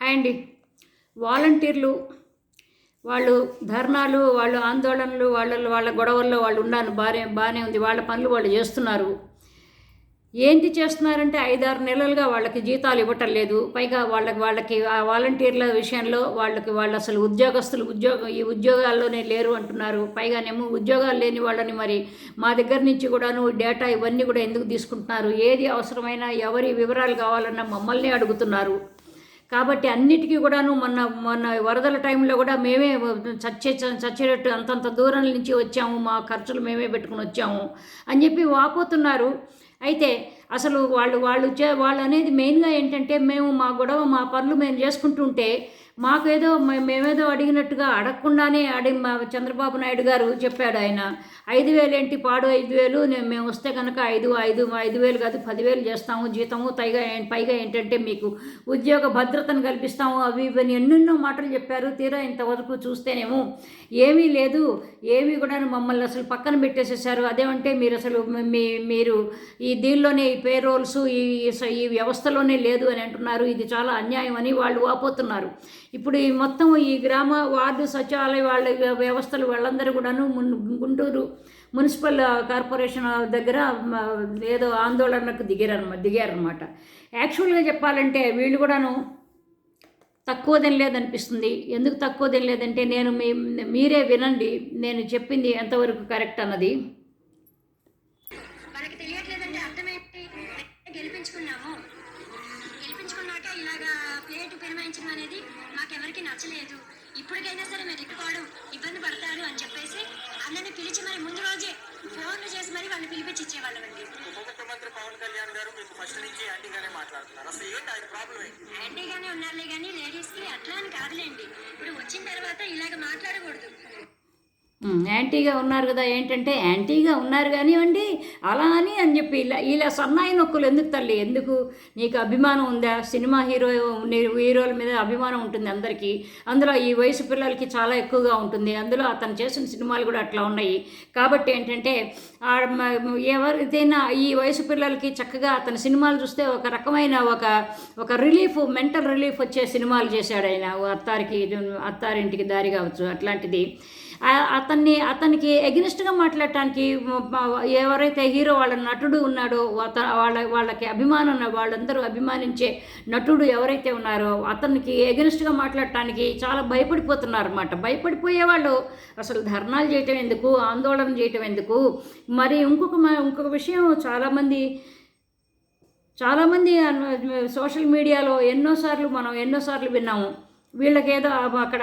Hi అండి. వాలంటీర్లు వాళ్ళు ధర్నాలు వాళ్ళు ఆందోళనలు వాళ్ళ వాళ్ళ గొడవల్లో వాళ్ళు ఉన్నారు బాగానే బాగానే ఉంది వాళ్ళ పనులు వాళ్ళు చేస్తున్నారు. ఏంటి చేస్తున్నారంటే ఐదారు నెలలుగా వాళ్ళకి జీతాలు ఇవ్వటం లేదు. పైగా వాళ్ళకి వాళ్ళకి ఆ వాలంటీర్ల విషయంలో వాళ్ళకి వాళ్ళు అసలు ఉద్యోగస్తులు ఉద్యోగం ఈ ఉద్యోగాల్లోనే లేరు అంటున్నారు. పైగానేమో ఉద్యోగాలు లేని వాళ్ళని మరి మా దగ్గర నుంచి కూడాను డేటా ఇవన్నీ కూడా ఎందుకు తీసుకుంటున్నారు? ఏది అవసరమైనా ఎవరి వివరాలు కావాలన్నా మమ్మల్ని అడుగుతున్నారు. కాబట్టి అన్నిటికీ కూడాను మొన్న మొన్న వరదల టైంలో కూడా మేమే చచ్చే చచ్చేటట్టు అంతంత దూరం నుంచి వచ్చాము మా ఖర్చులు మేమే పెట్టుకుని వచ్చాము అని చెప్పి వాపోతున్నారు. అయితే అసలు వాళ్ళు వాళ్ళు చే వాళ్ళు అనేది మెయిన్గా ఏంటంటే మేము మా గొడవ మా పనులు మేము చేసుకుంటుంటే మాకేదో మే- మేమేదో అడిగినట్టుగా అడగకుండానే అడిగి మా చంద్రబాబు నాయుడు గారు చెప్పాడు ఆయన. ఐదు వేలు ఏంటి పాడు ఐదు వేలు? మేము వస్తే కనుక ఐదు ఐదు ఐదు వేలు కాదు పదివేలు చేస్తాము జీతము. పైగా పైగా ఏంటంటే మీకు ఉద్యోగ భద్రతను కల్పిస్తాము. అవి ఇవన్నీ ఎన్నెన్నో మాటలు చెప్పారు. తీరా ఇంతవరకు చూస్తేనేమో ఏమీ లేదు. ఏమీ కూడా మమ్మల్ని అసలు పక్కన పెట్టేసేసారు. అదేమంటే మీరు అసలు మీ మీరు ఈ దీనిలోనే ఈ పేరోల్స్ ఈ ఈ వ్యవస్థలోనే లేదు అని అంటున్నారు. ఇది చాలా అన్యాయం అని వాళ్ళు వాపోతున్నారు. ఇప్పుడు ఈ మొత్తం ఈ గ్రామ వార్డు సచివాలయ వాళ్ళ వ్యవస్థలు వాళ్ళందరూ కూడాను గుంటూరు మున్సిపల్ కార్పొరేషన్ దగ్గర ఏదో ఆందోళనకు దిగారనమాట దిగారనమాట. యాక్చువల్గా చెప్పాలంటే వీళ్ళు కూడాను తక్కువ తినలేదనిపిస్తుంది ఎందుకు తక్కువ తినలేదంటే నేను మీ మీరే వినండి. నేను చెప్పింది ఎంతవరకు కరెక్ట్ అన్నది. మనకి తెలియట్లేదంటే అర్థమైతే గెలిపించుకున్నాము. గెలిపించుకున్నాక ఇలాగా ప్లేట్ పిరమాయించడం అనేది మాకెవరికి నచ్చలేదు. ఇప్పటికైనా సరే మీరు ఎక్కుకోవడం ఇబ్బంది పడతారు అని చెప్పేసి అందరిని పిలిచి మరి ముందు రోజే ఫోన్లు చేసి మరి వాళ్ళని పిలిపించి ఉప ముఖ్యమంత్రి పవన్ కళ్యాణ్ గారు మీకు ఫస్ట్ నుంచి యాంటీగానే మాట్లాడుతున్నారు. అసలు ఏంటి ఆయన ప్రాబ్లం ఏంటి? యాంటీగానే ఉన్నారులే కానీ లేడీస్కి అట్లా అని కాదులేండి. ఇప్పుడు వచ్చిన తర్వాత ఇలాగ మాట్లాడకూడదు. యాంటీగా ఉన్నారు కదా ఏంటంటే యాంటీగా ఉన్నారు కానివ్వండి అలా అని అని చెప్పి ఇలా ఇలా సన్నాయి నొక్కులు ఎందుకు తల్లి? ఎందుకు? నీకు అభిమానం ఉందా? సినిమా హీరో హీరోల మీద అభిమానం ఉంటుంది అందరికీ. అందులో ఈ వయసు పిల్లలకి చాలా ఎక్కువగా ఉంటుంది. అందులో అతను చేసిన సినిమాలు కూడా అట్లా ఉన్నాయి. కాబట్టి ఏంటంటే ఎవరిదైనా ఈ వయసు పిల్లలకి చక్కగా అతని సినిమాలు చూస్తే ఒక రకమైన ఒక ఒక రిలీఫ్ మెంటల్ రిలీఫ్ వచ్చే సినిమాలు చేశాడు ఆయన. ఓ అత్తారికి అత్తారింటికి దారి కావచ్చు అట్లాంటిది. అతన్ని అతనికి ఎగ్నిస్ట్గా మాట్లాడటానికి ఎవరైతే హీరో వాళ్ళ నటుడు ఉన్నాడో అత వాళ్ళ వాళ్ళకి అభిమానం వాళ్ళందరూ అభిమానించే నటుడు ఎవరైతే ఉన్నారో అతనికి ఎగ్నిస్ట్గా మాట్లాడటానికి చాలా భయపడిపోతున్నారు అనమాట భయపడిపోయే వాళ్ళు అసలు ధర్నాలు చేయటం ఎందుకు? ఆందోళన చేయటం ఎందుకు? మరి ఇంకొక మ- ఇంకొక విషయం చాలామంది చాలామంది సోషల్ మీడియాలో ఎన్నోసార్లు మనం ఎన్నోసార్లు విన్నాము. వీళ్ళకేదో అక్కడ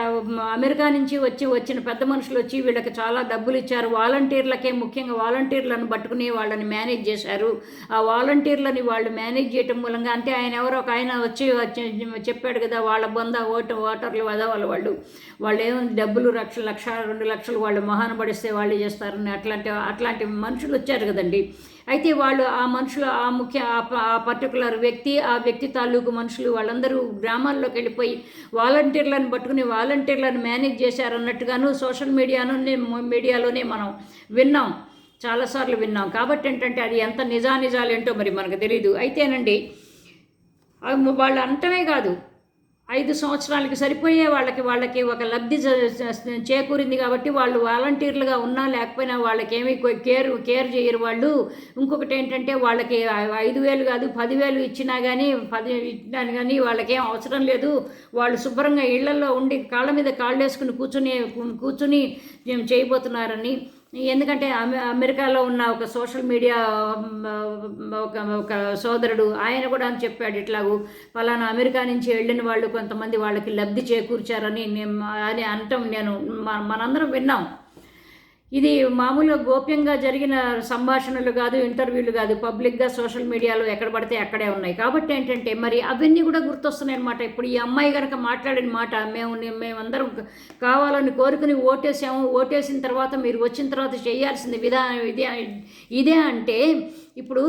అమెరికా నుంచి వచ్చి వచ్చిన పెద్ద మనుషులు వచ్చి వీళ్ళకి చాలా డబ్బులు ఇచ్చారు. వాలంటీర్లకే ముఖ్యంగా వాలంటీర్లను పట్టుకుని వాళ్ళని మేనేజ్ చేశారు. ఆ వాలంటీర్లని వాళ్ళు మేనేజ్ చేయటం మూలంగా అంటే ఆయన ఎవరో ఒక ఆయన వచ్చి వచ్చి చెప్పాడు కదా వాళ్ళ బొంద ఓటు ఓటర్లు వదవాలి వాళ్ళు. వాళ్ళు ఏముంది డబ్బులు లక్ష లక్ష రెండు లక్షలు వాళ్ళు మహాన పడిస్తే వాళ్ళు చేస్తారని అట్లాంటి అట్లాంటి మనుషులు వచ్చారు కదండి. అయితే వాళ్ళు ఆ మనుషులు ఆ ముఖ్య ఆ ప- ఆ పర్టికులర్ వ్యక్తి ఆ వ్యక్తి తాలూకు మనుషులు వాళ్ళందరూ గ్రామాల్లోకి వెళ్ళిపోయి వాలంటీర్లను పట్టుకుని వాలంటీర్లను మేనేజ్ చేశారన్నట్టుగాను సోషల్ మీడియాను మీడియాలోనే మనం విన్నాం. చాలాసార్లు విన్నాం. కాబట్టి ఏంటంటే అది ఎంత నిజానిజాలు ఏంటో మరి మనకు తెలియదు అయితేనండి వాళ్ళు అంటమే కాదు. ఐదు సంవత్సరాలకి సరిపోయే వాళ్ళకి వాళ్ళకి ఒక లబ్ధి చేకూరింది కాబట్టి వాళ్ళు వాలంటీర్లుగా ఉన్నా లేకపోయినా వాళ్ళకి ఏమీ కేర్ కేర్ చేయరు వాళ్ళు. ఇంకొకటి ఏంటంటే వాళ్ళకి ఐదు వేలు కాదు పదివేలు ఇచ్చినా కానీ పది ఇచ్చినా కానీ వాళ్ళకేం అవసరం లేదు. వాళ్ళు శుభ్రంగా ఇళ్ళలో ఉండి కాళ్ళ మీద కాళ్ళు వేసుకుని కూర్చుని కూర్చుని మేము చేయబోతున్నారని. ఎందుకంటే అమెరికాలో ఉన్న ఒక సోషల్ మీడియా ఒక ఒక సోదరుడు ఆయన కూడా అని చెప్పాడు ఇట్లాగూ ఫలానా అమెరికా నుంచి వెళ్ళిన వాళ్ళు కొంతమంది వాళ్ళకి లబ్ధి చేకూర్చారని అని అనటం నేను మనందరం విన్నాం. ఇది మామూలుగా గోప్యంగా జరిగిన సంభాషణలు కాదు ఇంటర్వ్యూలు కాదు. పబ్లిక్గా సోషల్ మీడియాలో ఎక్కడ పడితే అక్కడే ఉన్నాయి. కాబట్టి ఏంటంటే మరి అవన్నీ కూడా గుర్తొస్తున్నాయి అనమాట ఇప్పుడు ఈ అమ్మాయి కనుక మాట్లాడిన మాట మేము మేమందరం కావాలని కోరుకుని ఓటేసాము. ఓటేసిన తర్వాత మీరు వచ్చిన తర్వాత చేయాల్సింది విధానం ఇదే ఇదే అంటే ఇప్పుడు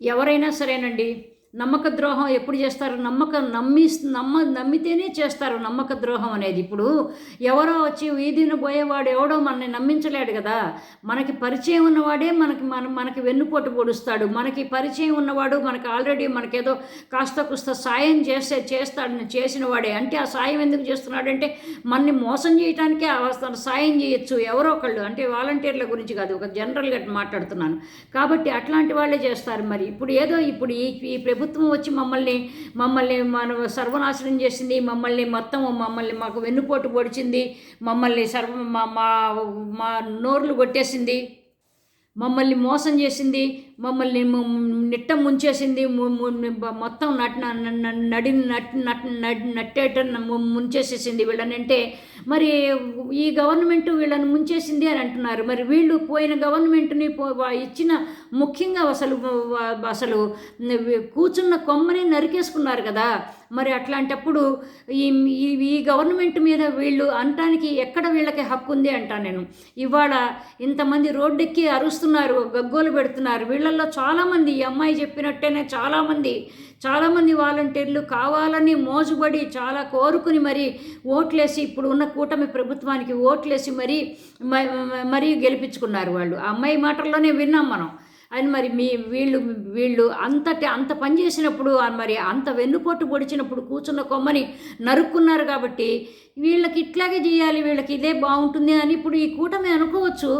ఎవరైనా సరేనండి నమ్మక ద్రోహం ఎప్పుడు చేస్తారు? నమ్మక నమ్మి నమ్మ నమ్మితేనే చేస్తారు నమ్మక ద్రోహం అనేది. ఇప్పుడు ఎవరో వచ్చి వీధిన పోయేవాడు ఎవడో మనని నమ్మించలేడు కదా. మనకి పరిచయం ఉన్నవాడే మనకి మన మనకి వెన్నుపోటు పొడుస్తాడు. మనకి పరిచయం ఉన్నవాడు మనకి ఆల్రెడీ మనకేదో కాస్త కుస్త సాయం చేస్తే చేస్తాడు చేసిన వాడే. అంటే ఆ సాయం ఎందుకు చేస్తున్నాడంటే మనని మోసం చేయడానికే అవస్థను సాయం చేయొచ్చు ఎవరో ఒకళ్ళు. అంటే వాలంటీర్ల గురించి కాదు ఒక జనరల్గా మాట్లాడుతున్నాను. కాబట్టి అట్లాంటి వాళ్ళే చేస్తారు మరి. ఇప్పుడు ఏదో ఇప్పుడు ఈ ఈ ప్రభుత్వం వచ్చి మమ్మల్ని మమ్మల్ని మన సర్వనాశనం చేసింది మమ్మల్ని మొత్తం మమ్మల్ని మాకు వెన్నుపోటు పొడిచింది మమ్మల్ని సర్వ మా మా మా నోర్లు కొట్టేసింది మమ్మల్ని మోసం చేసింది మమ్మల్ని నిట్ట ముంచేసింది మొత్తం నట్ నడి నట్ నట్ నట్టేట ముంచేసేసింది వీళ్ళని అంటే మరి ఈ గవర్నమెంట్ వీళ్ళని ముంచేసింది అని అంటున్నారు. మరి వీళ్ళు పోయిన గవర్నమెంట్ని పో ఇచ్చిన ముఖ్యంగా అసలు అసలు కూర్చున్న కొమ్మని నరికేసుకున్నారు కదా. మరి అట్లాంటప్పుడు ఈ ఈ- ఈ గవర్నమెంట్ మీద వీళ్ళు అనటానికి ఎక్కడ వీళ్ళకి హక్కు ఉంది అంటా నేను. ఇవాళ ఇంతమంది రోడ్డెక్కి అరుస్తున్నారు గగ్గోలు పెడుతున్నారు. వీళ్ళల్లో చాలామంది ఈ అమ్మాయి చెప్పినట్టేనే చాలామంది చాలామంది వాలంటీర్లు కావాలని మోజుబడి చాలా కోరుకుని మరి ఓట్లేసి ఇప్పుడు ఉన్న కూటమి ప్రభుత్వానికి ఓట్లేసి మరీ మ- మరీ గెలిపించుకున్నారు వాళ్ళు. ఆ అమ్మాయి మాటల్లోనే విన్నాం మనం. అని మరి మీ వీళ్ళు వీళ్ళు అంతటి అంత పని చేసినప్పుడు మరి అంత వెన్నుపోటు పొడిచినప్పుడు కూర్చున్న కొమ్మని నరుక్కున్నారు కాబట్టి వీళ్ళకి ఇట్లాగే చేయాలి వీళ్ళకి ఇదే బాగుంటుంది అని ఇప్పుడు ఈ కూటమి అనుకోవచ్చు.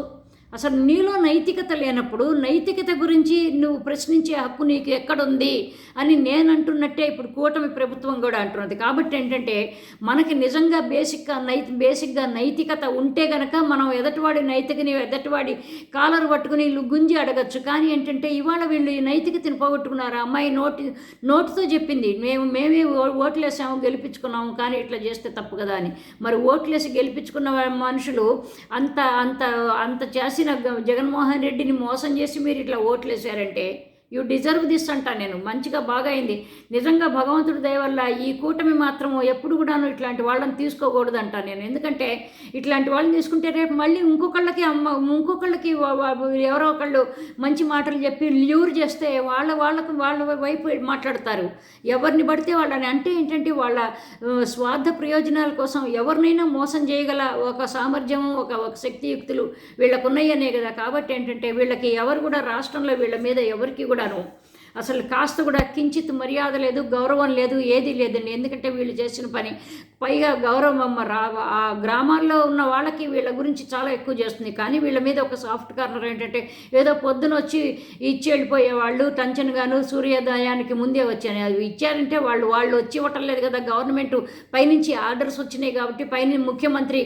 అసలు నీలో నైతికత లేనప్పుడు నైతికత గురించి నువ్వు ప్రశ్నించే హక్కు నీకు ఎక్కడుంది అని నేను అంటున్నట్టే ఇప్పుడు కూటమి ప్రభుత్వం కూడా అంటున్నది. కాబట్టి ఏంటంటే మనకి నిజంగా బేసిక్గా నై బేసిక్గా నైతికత ఉంటే గనక మనం ఎదటివాడి నైతికని ఎదటివాడి కాలర్ పట్టుకుని లు- గుంజి అడగచ్చు. కానీ ఏంటంటే ఇవాళ వీళ్ళు ఈ నైతికతని పోగొట్టుకున్నారు? అమ్మాయి నోటి నోటుతో చెప్పింది మేము మేమే ఓ- ఓట్లేసాము గెలిపించుకున్నాము కానీ ఇట్లా చేస్తే తప్పు కదా అని. మరి ఓట్లేసి గెలిపించుకున్న మనుషులు అంత అంత అంత చేసి జగన్మోహన్ రెడ్డిని మోసం చేసి మీరు ఇట్లా ఓట్లేశారంటే యూ డిజర్వ్ దిస్ అంటా నేను. మంచిగా బాగా అయింది నిజంగా భగవంతుడి దయ వల్ల ఈ కూటమి మాత్రం ఎప్పుడు కూడాను ఇట్లాంటి వాళ్ళని తీసుకోకూడదు అంటా నేను. ఎందుకంటే ఇట్లాంటి వాళ్ళని తీసుకుంటే రేపు మళ్ళీ ఇంకొకళ్ళకి అమ్మ ఇంకొకళ్ళకి ఎవరో ఒకళ్ళు మంచి మాటలు చెప్పి ల్యూర్ చేస్తే వాళ్ళ వాళ్ళకు వాళ్ళ వైపు మాట్లాడతారు. ఎవరిని పడితే వాళ్ళని అంటే ఏంటంటే వాళ్ళ స్వార్థ ప్రయోజనాల కోసం ఎవరినైనా మోసం చేయగల ఒక సామర్థ్యం ఒక ఒక శక్తియుక్తులు వీళ్ళకున్నాయనే కదా. కాబట్టి ఏంటంటే వీళ్ళకి ఎవరు కూడా రాష్ట్రంలో వీళ్ళ మీద ఎవరికి కూడా కూడాను అసలు కాస్త కూడా కించిత్ మర్యాద లేదు గౌరవం లేదు ఏది లేదండి. ఎందుకంటే వీళ్ళు చేసిన పని పైగా గౌరవం అమ్మ రా ఆ గ్రామాల్లో ఉన్న వాళ్ళకి వీళ్ళ గురించి చాలా ఎక్కువ చేస్తుంది. కానీ వీళ్ళ మీద ఒక సాఫ్ట్ కార్నర్ ఏంటంటే ఏదో పొద్దున వచ్చి ఇచ్చి వెళ్ళిపోయే వాళ్ళు టంచన్ గాను సూర్యోదయానికి ముందే వచ్చాను. అవి ఇచ్చారంటే వాళ్ళు వాళ్ళు వచ్చి ఇవ్వటం లేదు కదా. గవర్నమెంట్ పైనుంచి ఆర్డర్స్ వచ్చినాయి కాబట్టి పైన ముఖ్యమంత్రి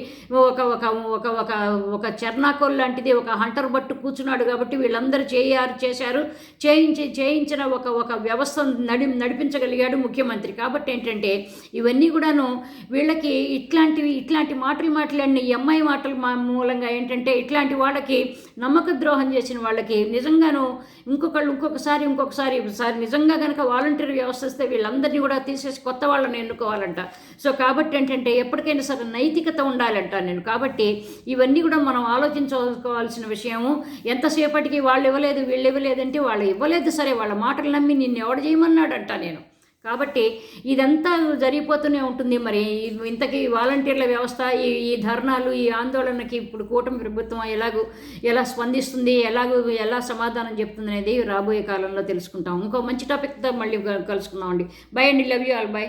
ఒక ఒక ఒక ఒక ఒక చర్నాకోల్ లాంటిది ఒక హంటర్ బట్టు కూర్చున్నాడు కాబట్టి వీళ్ళందరూ చేయారు చేశారు చేయించి చేయించిన ఒక ఒక వ్యవస్థ నడి నడిపించగలిగాడు ముఖ్యమంత్రి. కాబట్టి ఏంటంటే ఇవన్నీ కూడాను వీళ్ళకి ఇట్లాంటివి ఇట్లాంటి మాటలు మాట్లాడిన ఈ అమ్మాయి మాటల మా మూలంగా ఏంటంటే ఇట్లాంటి వాళ్ళకి నమ్మక ద్రోహం చేసిన వాళ్ళకి నిజంగాను ఇంకొకళ్ళు ఇంకొకసారి ఇంకొకసారి సారి నిజంగా కనుక వాలంటీర్ వ్యవస్థ వస్తే వీళ్ళందరినీ కూడా తీసేసి కొత్త వాళ్ళని ఎన్నుకోవాలంట. సో కాబట్టి ఏంటంటే ఎప్పటికైనా సరే నైతికత ఉండాలంట నేను. కాబట్టి ఇవన్నీ కూడా మనం ఆలోచించుకోవాల్సిన విషయము. ఎంతసేపటికి వాళ్ళు ఇవ్వలేదు వీళ్ళు ఇవ్వలేదంటే వాళ్ళు ఇవ్వలేదు సరే వాళ్ళ మాటలు నమ్మి నిన్ను ఎవడు చేయమన్నాడంట నేను. కాబట్టి ఇదంతా జరిగిపోతూనే ఉంటుంది మరి. ఇంతకీ వాలంటీర్ల వ్యవస్థ ఈ ఈ ధర్నాలు ఈ ఆందోళనకి ఇప్పుడు కూటమి ప్రభుత్వం ఎలాగో ఎలా స్పందిస్తుంది ఎలాగో ఎలా సమాధానం చెప్తుంది అనేది రాబోయే కాలంలో తెలుసుకుంటాం. ఇంకో మంచి టాపిక్తో మళ్ళీ కలుసుకుందాం అండి బై అండి. Love you all by